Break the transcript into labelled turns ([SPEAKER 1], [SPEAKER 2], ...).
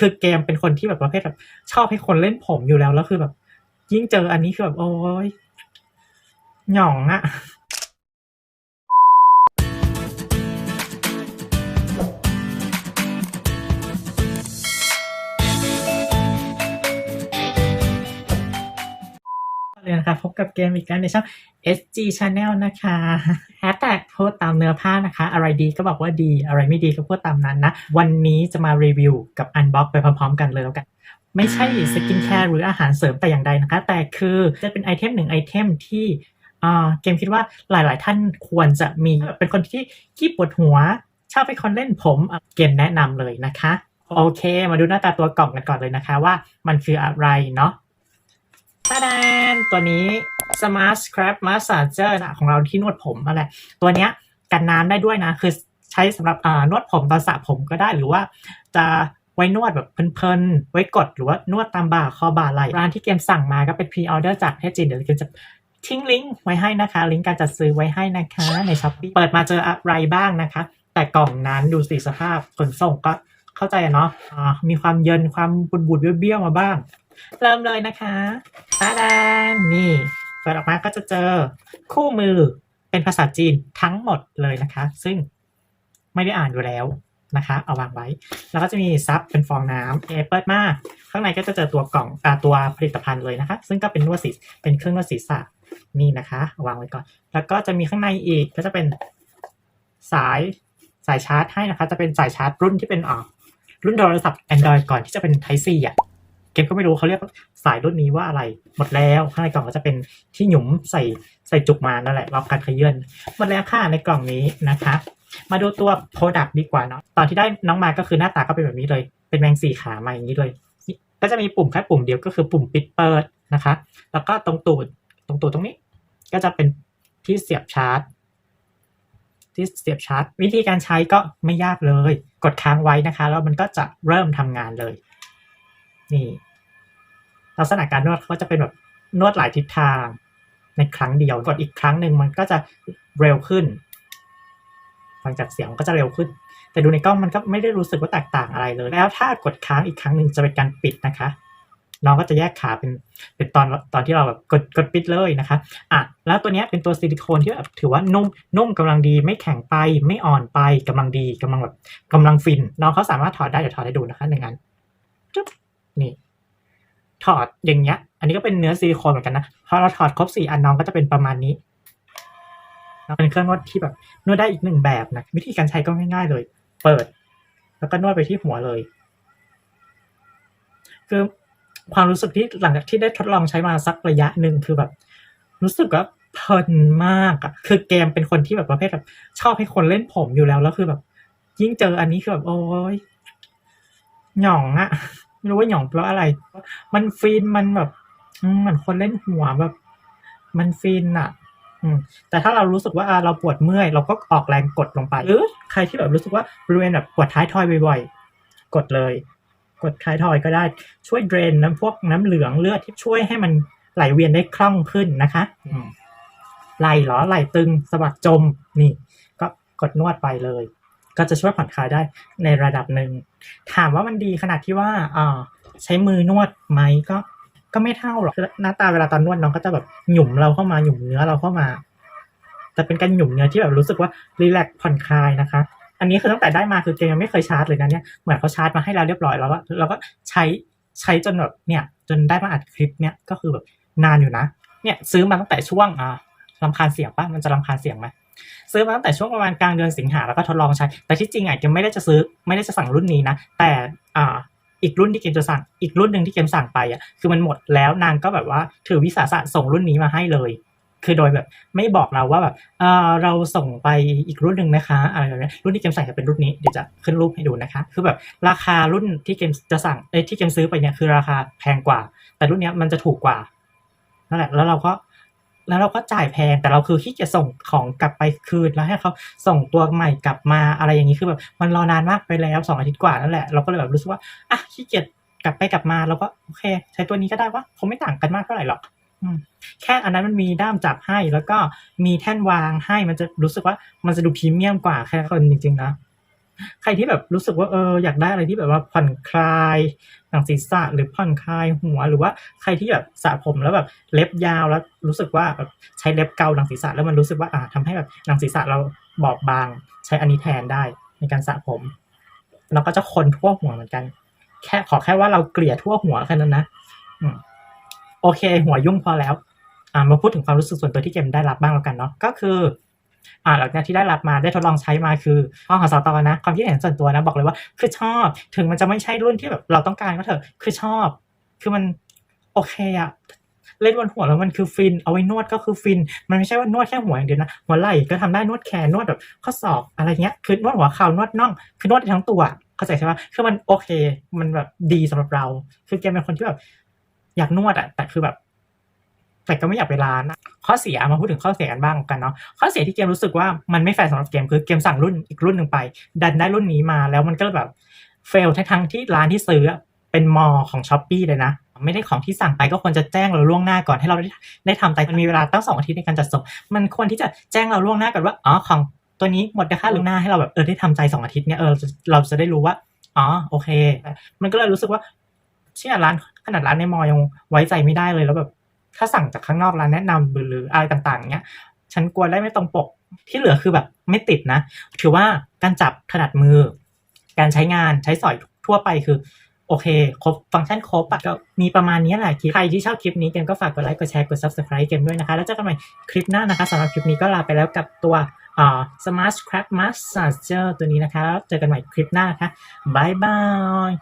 [SPEAKER 1] คือเกมเป็นคนที่แบบประเภทแบบชอบให้คนเล่นผมอยู่แล้วแล้วคือแบบ ยิ่งเจออันนี้คือแบบโอ้ยหย่องอะเลยนะคะพบกับเกมอีกแล้วในช่อง SG Channel นะคะแฮชแท็กพูดตามเนื้อผ้านะคะ อะไรดีก็บอกว่าดี อะไรไม่ดีก็พูดตามนั้นนะ วันนี้จะมารีวิวกับอันบ็อกไปพร้อมๆ กันเลยแล้วกัน ไม่ใช่สกินแคร์หรืออาหารเสริมแต่อย่างใดนะคะ แต่คือจะเป็นไอเทมหนึ่งไอเทมที่อ่าเกมคิดว่าหลายๆ ท่านควรจะมีเป็นคนที่ขี้ปวดหัว ชอบเป็นคนเล่นผมอะเกมแนะนำเลยนะคะ โอเค มาดูหน้าตาตัวกล่องกันก่อนเลยนะคะว่ามันคืออะไรเนาะตาดานตัวนี้ Smart Scrap Massager นะของเราที่นวดผมอะไรตัวเนี้ยกันน้ำได้ด้วยนะ คือใช้สำหรับอ่านวดผมตอนสระผมก็ได้หรือว่าจะไว้นวดแบบเพลินๆ ไว้กดหรือว่านวดตามบ่าคอบ่าไหล่ร้านที่เกมสั่งมาก็เป็นพรีออเดอร์จากประเทศจีนเดี๋ยวเกมจะทิ้งลิงก์ไว้ให้นะคะ ลิงก์การจัดซื้อไว้ให้นะคะในช้อปปี้เปิดมาเจออะไรบ้างนะคะ แต่กล่องนั้นดูสิสภาพขนส่งก็เข้าใจเนาะอ่ามีความเยินความบุดๆเบี้ยวๆมาบ้าง เริ่มเลยนะคะตาดานนี่ เปิดออกมาก็จะเจอคู่มือเป็นภาษาจีนทั้งหมดเลยนะคะ ซึ่งไม่ได้อ่านอยู่แล้วนะคะ เอาวางไว้ แล้วก็จะมีซับเป็นฟองน้ำเอเปิดมาข้างในก็จะเจอตัวกล่องอ่าตัวผลิตภัณฑ์เลยนะคะ ซึ่งก็เป็นนวดศีเป็นเครื่องนวดศีรษะนี่นะคะาวางไว้ก่อน แล้วก็จะมีข้างในอีกก็จะเป็นสายสายชาร์จให้นะคะ จะเป็นสายชาร์จรุ่นที่เป็นอ่ารุ่นโทรศัพท์ Android ก่อนที่จะเป็น Type C อะ มก็ไม่รู้เขาเรียกสายรุ่นนี้ว่าอะไร หมดแล้วข้างในกล่องก็จะเป็นที่หยุมใส่ใส่จุกมานั่นแหละรอบการขยื่นหมดแล้วค่ะในกล่องนี้นะคะมาดูตัว Product ดีกว่าเนาะตอนที่ได้น้องมาก็คือหน้าตาก็เป็นแบบนี้เลย เป็นแมงสี่ขามาอย่างนี้เลย ก็จะมีปุ่มแค่ปุ่มเดียวก็คือปุ่มปิดเปิดนะคะ แล้วก็ตรงตูดตรงตูดตรงนี้ ก็จะเป็นที่เสียบชาร์จ ที่เสียบชาร์จ วิธีการใช้ก็ไม่ยากเลย กดค้างไว้นะคะ แล้วมันก็จะเริ่มทำงานเลย นี่ ลักษณะการนวดเขาจะเป็นแบบนวดหลายทิศทางในครั้งเดียวกดอีกครั้งหนึ่งมันก็จะเร็วขึ้นฟังจากเสียงก็จะเร็วขึ้น แต่ดูในกล้องมันก็ไม่ได้รู้สึกว่าแตกต่างอะไรเลย แล้วถ้ากดค้างอีกครั้งหนึ่งจะเป็นการปิดนะคะ น้องก็จะแยกขาเป็นเป็นตอนตอนที่เราแบบกดกดปิดเลยนะคะอะแล้วตัวนี้เป็นตัวซิลิโคนที่แบบถือว่านุ่มนุ่มกำลังดีไม่แข็งไปไม่อ่อนไปกำลังดีกำลังแบบกำลังฟิน น้องเขาสามารถถอดได้เดี๋ยวถอดให้ดูนะคะหนึ่งอันจุ๊บนี่ ถอดอย่างเงี้ย อันนี้ก็เป็นเนื้อซิลิโคนเหมือนกันนะ พอเราถอดครบสี่อันน้องก็จะเป็นประมาณนี้เป็นเครื่องนวดที่แบบนวดได้อีกหนึ่งแบบนะ วิธีการใช้ก็ง่ายๆเลย เปิด แล้วก็นวดไปที่หัวเลย คือความรู้สึกที่หลังจากที่ได้ทดลองใช้มาสักระยะหนึ่งคือแบบ รู้สึกว่าเพลินมากอะคือเกมเป็นคนที่แบบประเภทแบบชอบให้คนเล่นผมอยู่แล้วแล้วคือแบบ ยิ่งเจออันนี้คือแบบโอ้ยหย่องอะ ไม่รู้ว่าหย่องเพราะอะไร มันฟินมันแบบอืมเหมือนคนเล่นหัวแบบ มันฟินอะอืมแต่ถ้าเรารู้สึกว่าอ่าเราปวดเมื่อย เราก็ออกแรงกดลงไปหรือใครที่แบบรู้สึกว่าบริเวณแบบปวดท้ายทอยบ่อยๆ กดเลย กดท้ายทอยก็ได้ช่วยเดรนน้ำพวกน้ำเหลืองเลือดที่ช่วยให้มันไหลเวียนได้คล่องขึ้นนะคะอืมไหลเหรอไหลตึงสะบักจมนี่ ก็กดนวดไปเลย ก็จะช่วยผ่อนคลายได้ในระดับหนึ่ง ถามว่ามันดีขนาดที่ว่าอ่าใช้มือนวดไหมก็ก็ไม่เท่าหรอกหน้าตาเวลาตอนนวดน้องก็จะแบบหยุ่มเราเข้ามาหยุ่มเนื้อเราเข้ามา แต่เป็นการหยุ่มเนื้อที่แบบรู้สึกว่ารีแลกซ์ผ่อนคลายนะคะ อันนี้คือตั้งแต่ได้มาคือเกมยังไม่เคยชาร์จเลยนะเนี่ยเหมือนเขาชาร์จมาให้เราเรียบร้อยแล้วเราก็ใช้ใช้จนแบบเนี่ย จนได้มาอัดคลิปเนี่ยก็คือแบบนานอยู่นะ เนี่ยซื้อมาตั้งแต่ช่วงอ่าลำคาญเสียงปะมันจะลำคาญเสียงไหม ซื้อมาตั้งแต่ช่วงประมาณกลางเดือนสิงหาแล้วก็ทดลองใช้ แต่ที่จริงอะเกมไม่ได้จะซื้อไม่ได้จะสั่งรุ่นนี้นะ แต่อ่าอีกรุ่นที่เกมจะสั่งอีกรุ่นหนึ่งที่เกมสั่งไปอะคือมันหมดแล้วนางก็แบบว่าถือวิสาสะส่งรุ่นนี้มาให้เลย คือโดยแบบไม่บอกเราว่าแบบเออเราส่งไปอีกรุ่นหนึ่งนะคะอะไรแบบนี้รุ่นที่เกมสั่งจะเป็นรุ่นนี้เดี๋ยวจะขึ้นรูปให้ดูนะคะ คือแบบราคารุ่นที่เกมจะสั่งเอ้ที่เกมซื้อไปเนี่ยคือราคาแพงกว่า แต่รุ่นเนี้ยมันจะถูกกว่านั่นแหละแล้วเราก็ แล้วเราก็จ่ายแพงแต่เราคือขี้เกียจส่งของกลับไปคืนแล้วให้เขาส่งตัวใหม่กลับมาอะไรอย่างนี้คือแบบมันรอนานมากไปแล้วสองอาทิตย์กว่านั่นแหละเราก็เลยแบบรู้สึกว่าอะขี้เกียจกลับไปกลับมาเราก็โอเค ใช้ตัวนี้ก็ได้วะคงไม่ต่างกันมากเท่าไหร่หรอกแค่อันนั้นมันมีด้ามจับให้แล้วก็มีแท่นวางให้มันจะรู้สึกว่ามันจะดูพรีเมียมกว่าแค่คนจริงๆนะ ใครที่แบบรู้สึกว่าเอออยากได้อะไรที่แบบว่าผ่อนคลายหนังศีรษะหรือผ่อนคลายหัว หรือว่าใครที่แบบสระผมแล้วแบบเล็บยาวแล้วรู้สึกว่าแบบใช้เล็บเกาหนังศีรษะแล้วมันรู้สึกว่าอ่าทำให้แบบหนังศีรษะเราบอบบาง ใช้อันนี้แทนได้ในการสระผมแล้วก็จะคนทั่วหัวเหมือนกัน แค่ขอแค่ว่าเราเกลี่ยทั่วหัวแค่นั้นนะอโอเค หัวยุ่งพอแล้ว อ่ามาพูดถึงความรู้สึกส่วนตัวที่เกมได้รับบ้างแล้วกันเนาะก็คือ อ่าหลังจากที่ได้รับมาได้ทดลองใช้มาคือห้องหอสตอนะ ความคิดเห็นส่วนตัวนะบอกเลยว่า คือชอบถึงมันจะไม่ใช่รุ่นที่แบบเราต้องการก็เถอะคือชอบ คือมันโอเคอะเล่นบนหัวแล้วมันคือฟิน เอาไว้นวดก็คือฟิน มันไม่ใช่ว่านวดแค่หัวอย่างเดียวนะ หัวไหล่ก็ทำได้นวดแขนนวดแบบข้อศอกอะไรเงี้ย คือนวดหัวเข่านวดน่อง คือนวดทั้งตัว เข้าใจใช่ปะคือมันโอเค มันแบบดีสำหรับเรา คือเกเป็นคนที่แบบอยากนวดอะแต่คือแบบ แต่ก็ไม่อยากไปร้านอะข้อเสียมาพูดถึงข้อเสียกันบ้างกันเนาะข้อเสียที่เกมรู้สึกว่ามันไม่แฟร์สำหรับเกมคือเกมสั่งรุ่นอีกรุ่นหนึ่งไป ดันได้รุ่นนี้มาแล้วมันก็แบบเฟลทั้งที่ร้านที่ซื้อเป็นมอของช้อปปีเลยนะไม่ได้ของที่สั่งไปก็ควรจะแจ้งเราล่วงหน้าก่อนให้เราได้ได้ทำแต่มันมีเวลาตั้งสองอาทิตย์ในการจัดส่ง มันควรที่จะแจ้งเราล่วงหน้าก่อนว่าอ๋อของตัวนี้หมดนะคะล่วงหน้าให้เราแบบเออได้ทำใจสองอาทิตย์เนี่ยเออเราจะเราจะได้รู้ว่าอ๋อโอเค มันก็เลยรู้สึกว่าเชื่อร้านขนาดร้านในมอยังไว้ใจไม่ได้เลยแล้วแบบ ถ้าสั่งจากข้างนอกร้านแนะนำหรืออะไรต่างๆเนี้ย ฉันกลัวได้ไม่ตรงปกที่เหลือคือแบบไม่ติดนะ ถือว่าการจับถนัดมือ การใช้งานใช้สอยทั่วไปคือ โอเค ครบฟังก์ชันครบอะก็มีประมาณนี้แหละคลิปใครที่ชอบคลิปนี้เกมก็ฝากกดไลค์กดแชร์กด subscribe เกมด้วยนะคะ แล้วเจอกันใหม่คลิปหน้านะคะสำหรับคลิปนี้ก็ลาไปแล้วกับตัวอ่า smart scrap massager ตัวนี้นะคะ เจอกันใหม่คลิปหน้านะคะบายบาย